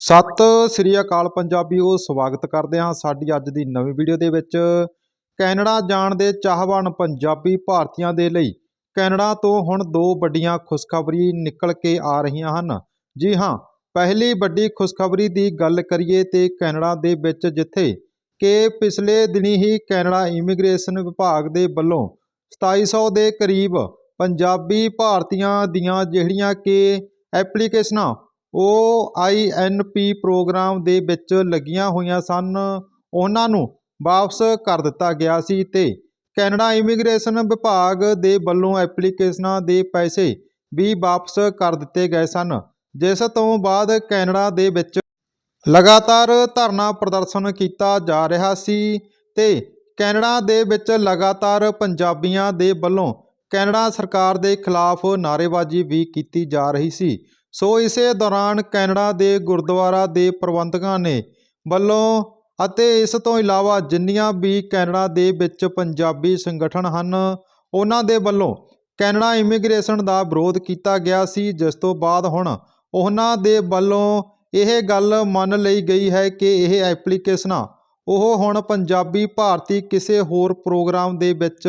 ਸਤਿ ਸ੍ਰੀ ਅਕਾਲ ਪੰਜਾਬੀਓ ਸਵਾਗਤ ਕਰਦੇ ਹਾਂ ਸਾਡੀ ਅੱਜ ਦੀ ਨਵੀਂ ਵੀਡੀਓ ਦੇ ਵਿੱਚ। ਕੈਨੇਡਾ ਜਾਣ ਦੇ ਚਾਹਵਾਨ ਪੰਜਾਬੀ ਭਾਰਤੀਆਂ ਦੇ ਲਈ ਕੈਨੇਡਾ ਤੋਂ ਹੁਣ ਦੋ ਵੱਡੀਆਂ ਖੁਸ਼ਖਬਰੀ ਨਿਕਲ ਕੇ ਆ ਰਹੀਆਂ ਹਨ। ਜੀ ਹਾਂ, ਪਹਿਲੀ ਵੱਡੀ ਖੁਸ਼ਖਬਰੀ ਦੀ ਗੱਲ ਕਰੀਏ ਤੇ ਕੈਨੇਡਾ ਦੇ ਵਿੱਚ ਜਿੱਥੇ ਕਿ ਪਿਛਲੇ ਦਿਨੀ ਹੀ ਕੈਨੇਡਾ ਇਮੀਗ੍ਰੇਸ਼ਨ ਵਿਭਾਗ ਦੇ ਵੱਲੋਂ 2700 ਦੇ ਕਰੀਬ ਪੰਜਾਬੀ ਭਾਰਤੀਆਂ ਦੀਆਂ ਜਿਹੜੀਆਂ ਕਿ ਐਪਲੀਕੇਸ਼ਨਾਂ ਉਹ ਆਈ ਐੱਨ ਪੀ ਪ੍ਰੋਗਰਾਮ ਦੇ ਵਿੱਚ ਲੱਗੀਆਂ ਹੋਈਆਂ ਸਨ। ਉਹਨਾਂ ਨੂੰ ਵਾਪਸ ਕਰ ਦਿੱਤਾ ਗਿਆ ਸੀ ਤੇ ਕੈਨੇਡਾ ਇਮੀਗ੍ਰੇਸ਼ਨ ਵਿਭਾਗ ਦੇ ਵੱਲੋਂ ਐਪਲੀਕੇਸ਼ਨਾਂ ਦੇ ਪੈਸੇ ਵੀ ਵਾਪਸ ਕਰ ਦਿੱਤੇ ਗਏ ਸਨ। ਜਿਸ ਤੋਂ ਬਾਅਦ ਕੈਨੇਡਾ ਦੇ ਵਿੱਚ ਲਗਾਤਾਰ ਧਰਨਾ ਪ੍ਰਦਰਸ਼ਨ ਕੀਤਾ ਜਾ ਰਿਹਾ ਸੀ ਤੇ ਕੈਨੇਡਾ ਦੇ ਵਿੱਚ ਲਗਾਤਾਰ ਪੰਜਾਬੀਆਂ ਦੇ ਵੱਲੋਂ ਕੈਨੇਡਾ ਸਰਕਾਰ ਦੇ ਖਿਲਾਫ ਨਾਅਰੇਬਾਜ਼ੀ ਵੀ ਕੀਤੀ ਜਾ ਰਹੀ ਸੀ। ਸੋ ਇਸੇ ਦੌਰਾਨ ਕੈਨੇਡਾ ਦੇ ਗੁਰਦੁਆਰਾ ਦੇ ਪ੍ਰਬੰਧਕਾਂ ਨੇ ਵੱਲੋਂ ਅਤੇ ਇਸ ਤੋਂ ਇਲਾਵਾ ਜਿੰਨੀਆਂ ਵੀ ਕੈਨੇਡਾ ਦੇ ਵਿੱਚ ਪੰਜਾਬੀ ਸੰਗਠਨ ਹਨ, ਉਹਨਾਂ ਦੇ ਵੱਲੋਂ ਕੈਨੇਡਾ ਇਮੀਗ੍ਰੇਸ਼ਨ ਦਾ ਵਿਰੋਧ ਕੀਤਾ ਗਿਆ ਸੀ, ਜਿਸ ਤੋਂ ਬਾਅਦ ਹੁਣ ਉਹਨਾਂ ਦੇ ਵੱਲੋਂ ਇਹ ਗੱਲ ਮੰਨ ਲਈ ਗਈ ਹੈ ਕਿ ਇਹ ਐਪਲੀਕੇਸ਼ਨਾਂ ਉਹ ਹੁਣ ਪੰਜਾਬੀ ਭਾਰਤੀ ਕਿਸੇ ਹੋਰ ਪ੍ਰੋਗਰਾਮ ਦੇ ਵਿੱਚ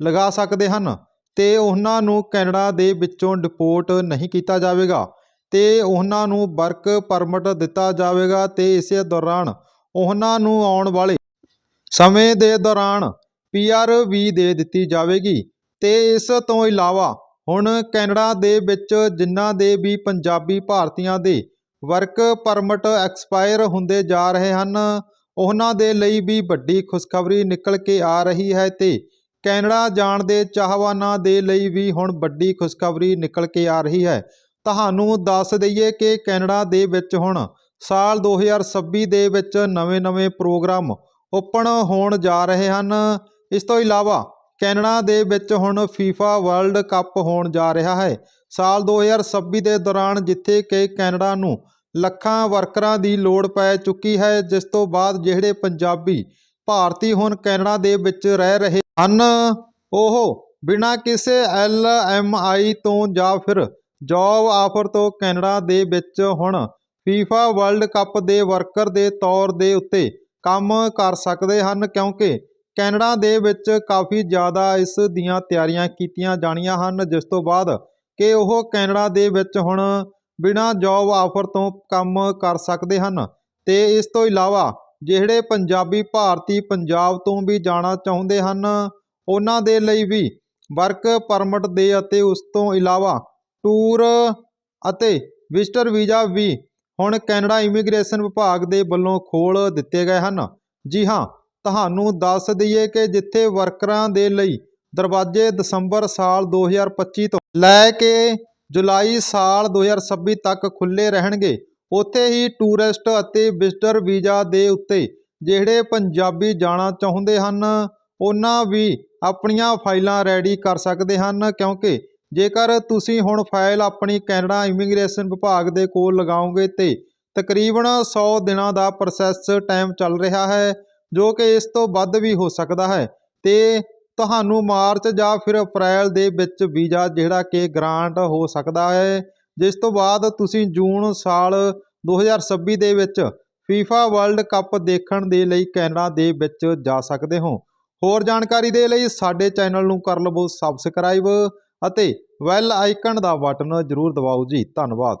ਲਗਾ ਸਕਦੇ ਹਨ। ਤੇ ਉਹਨਾਂ ਨੂੰ ਕੈਨੇਡਾ ਦੇ ਵਿੱਚੋਂ ਡਿਪੋਰਟ ਨਹੀਂ ਕੀਤਾ ਜਾਵੇਗਾ ਤੇ ਉਹਨਾਂ ਨੂੰ ਵਰਕ ਪਰਮਿਟ ਦਿੱਤਾ ਜਾਵੇਗਾ ਤੇ ਇਸੇ ਦੌਰਾਨ ਉਹਨਾਂ ਨੂੰ ਆਉਣ ਵਾਲੇ ਸਮੇਂ ਦੇ ਦੌਰਾਨ ਪੀਆਰ ਵੀ ਦੇ ਦਿੱਤੀ ਜਾਵੇਗੀ। ਤੇ ਇਸ ਤੋਂ ਇਲਾਵਾ ਹੁਣ ਕੈਨੇਡਾ ਦੇ ਵਿੱਚ ਜਿਨ੍ਹਾਂ ਦੇ ਵੀ ਪੰਜਾਬੀ ਭਾਰਤੀਆਂ ਦੇ ਵਰਕ ਪਰਮਿਟ ਐਕਸਪਾਇਰ ਹੁੰਦੇ ਜਾ ਰਹੇ ਹਨ, ਉਹਨਾਂ ਦੇ ਲਈ ਵੀ ਵੱਡੀ ਖੁਸ਼ਖਬਰੀ ਨਿਕਲ ਕੇ ਆ ਰਹੀ ਹੈ ਤੇ ਕੈਨੇਡਾ ਜਾਣ ਦੇ ਚਾਹਵਾਨਾਂ ਦੇ ਲਈ ਵੀ ਹੁਣ ਵੱਡੀ ਖੁਸ਼ਖਬਰੀ ਨਿਕਲ ਕੇ ਆ ਰਹੀ ਹੈ। ਤੁਹਾਨੂੰ ਦੱਸ ਦਈਏ ਕਿ ਕੈਨੇਡਾ ਦੇ ਵਿੱਚ ਹੁਣ ਸਾਲ 2026 ਦੇ ਵਿੱਚ ਨਵੇਂ-ਨਵੇਂ ਪ੍ਰੋਗਰਾਮ ਓਪਨ ਹੋਣ ਜਾ ਰਹੇ ਹਨ। ਇਸ ਤੋਂ ਇਲਾਵਾ ਕੈਨੇਡਾ ਦੇ ਵਿੱਚ ਹੁਣ ਫੀਫਾ ਵਰਲਡ ਕੱਪ ਹੋਣ ਜਾ ਰਿਹਾ ਹੈ। ਸਾਲ 2026 ਦੇ ਦੌਰਾਨ ਜਿੱਥੇ ਕਿ ਕੈਨੇਡਾ ਨੂੰ ਲੱਖਾਂ ਵਰਕਰਾਂ ਦੀ ਲੋੜ ਪੈ ਚੁੱਕੀ ਹੈ, ਜਿਸ ਤੋਂ ਬਾਅਦ ਜਿਹੜੇ ਪੰਜਾਬੀ ਭਾਰਤੀ ਹੁਣ ਕੈਨੇਡਾ ਦੇ ਵਿੱਚ ਰਹਿ ਰਹੇ ਹਨ। ਉਹ ਬਿਨਾਂ ਕਿਸੇ ਐਲ ਐਮ ਆਈ ਤੋਂ ਜਾਂ ਫਿਰ ਜੌਬ ਆਫਰ ਤੋਂ ਕੈਨੇਡਾ ਦੇ ਵਿੱਚ ਹੁਣ ਫੀਫਾ ਵਰਲਡ ਕੱਪ ਦੇ ਵਰਕਰ ਦੇ ਤੌਰ ਦੇ ਉੱਤੇ ਕੰਮ ਕਰ ਸਕਦੇ ਹਨ, ਕਿਉਂਕਿ ਕੈਨੇਡਾ ਦੇ ਵਿੱਚ ਕਾਫੀ ਜ਼ਿਆਦਾ ਇਸ ਦੀਆਂ ਤਿਆਰੀਆਂ ਕੀਤੀਆਂ ਜਾਣੀਆਂ ਹਨ, ਜਿਸ ਤੋਂ ਬਾਅਦ ਕਿ ਉਹ ਕੈਨੇਡਾ ਦੇ ਵਿੱਚ ਹੁਣ ਬਿਨਾਂ ਜੌਬ ਆਫਰ ਤੋਂ ਕੰਮ ਕਰ ਸਕਦੇ ਹਨ। ਤੇ ਇਸ ਤੋਂ ਇਲਾਵਾ ਜਿਹੜੇ ਪੰਜਾਬੀ ਭਾਰਤੀ ਪੰਜਾਬ ਤੋਂ ਵੀ ਜਾਣਾ ਚਾਹੁੰਦੇ ਹਨ, ਉਹਨਾਂ ਦੇ ਲਈ ਵੀ ਵਰਕ ਪਰਮਿਟ ਦੇ ਅਤੇ ਉਸ ਤੋਂ ਇਲਾਵਾ ਟੂਰ ਅਤੇ ਵਿਜ਼ਟਰ ਵੀਜ਼ਾ ਵੀ ਹੁਣ ਕੈਨੇਡਾ ਇਮੀਗ੍ਰੇਸ਼ਨ ਵਿਭਾਗ ਦੇ ਵੱਲੋਂ ਖੋਲ ਦਿੱਤੇ ਗਏ ਹਨ। ਜੀ ਹਾਂ, ਤੁਹਾਨੂੰ ਦੱਸ ਦਈਏ ਕਿ ਜਿੱਥੇ ਵਰਕਰਾਂ ਦੇ ਲਈ ਦਰਵਾਜ਼ੇ ਦਸੰਬਰ ਸਾਲ 2025 ਤੋਂ ਲੈ ਕੇ ਜੁਲਾਈ ਸਾਲ 2026 ਤੱਕ ਖੁੱਲੇ ਰਹਿਣਗੇ ਉੱਥੇ ਹੀ ਟੂਰਿਸਟ ਅਤੇ ਵਿਜ਼ਟਰ ਵੀਜ਼ਾ ਦੇ ਉੱਤੇ ਜਿਹੜੇ ਪੰਜਾਬੀ ਜਾਣਾ ਚਾਹੁੰਦੇ ਹਨ, ਉਹਨਾਂ ਵੀ ਆਪਣੀਆਂ ਫਾਈਲਾਂ ਰੈਡੀ ਕਰ ਸਕਦੇ ਹਨ, ਕਿਉਂਕਿ ਜੇਕਰ ਤੁਸੀਂ ਹੁਣ ਫਾਈਲ ਆਪਣੀ ਕੈਨੇਡਾ ਇਮੀਗ੍ਰੇਸ਼ਨ ਵਿਭਾਗ ਦੇ ਕੋਲ ਲਗਾਓਗੇ ਤੇ ਤਕਰੀਬਨ 100 ਦਿਨਾਂ ਦਾ ਪ੍ਰੋਸੈਸ ਟਾਈਮ ਚੱਲ ਰਿਹਾ ਹੈ, ਜੋ ਕਿ ਇਸ ਤੋਂ ਵੱਧ ਵੀ ਹੋ ਸਕਦਾ ਹੈ। ਤੇ ਤੁਹਾਨੂੰ ਮਾਰਚ ਜਾਂ ਫਿਰ ਅਪ੍ਰੈਲ ਦੇ ਵਿੱਚ ਵੀਜ਼ਾ ਜਿਹੜਾ ਕਿ ਗ੍ਰਾਂਟ ਹੋ ਸਕਦਾ ਹੈ। ਜਿਸ ਤੋਂ ਬਾਅਦ ਤੁਸੀਂ ਜੂਨ ਸਾਲ 2026 ਦੇ ਵਿੱਚ ਫੀਫਾ ਵਰਲਡ ਕੱਪ ਦੇਖਣ ਦੇ ਲਈ ਕੈਨੇਡਾ ਦੇ ਵਿੱਚ ਜਾ ਸਕਦੇ ਹੋ। ਹੋਰ ਜਾਣਕਾਰੀ ਦੇ ਲਈ ਸਾਡੇ ਚੈਨਲ ਨੂੰ ਕਰ ਲਵੋ ਸਬਸਕ੍ਰਾਈਬ ਅਤੇ ਵੈਲ ਆਈਕਨ ਦਾ ਬਟਨ ਜ਼ਰੂਰ ਦਬਾਓ ਜੀ। ਧੰਨਵਾਦ।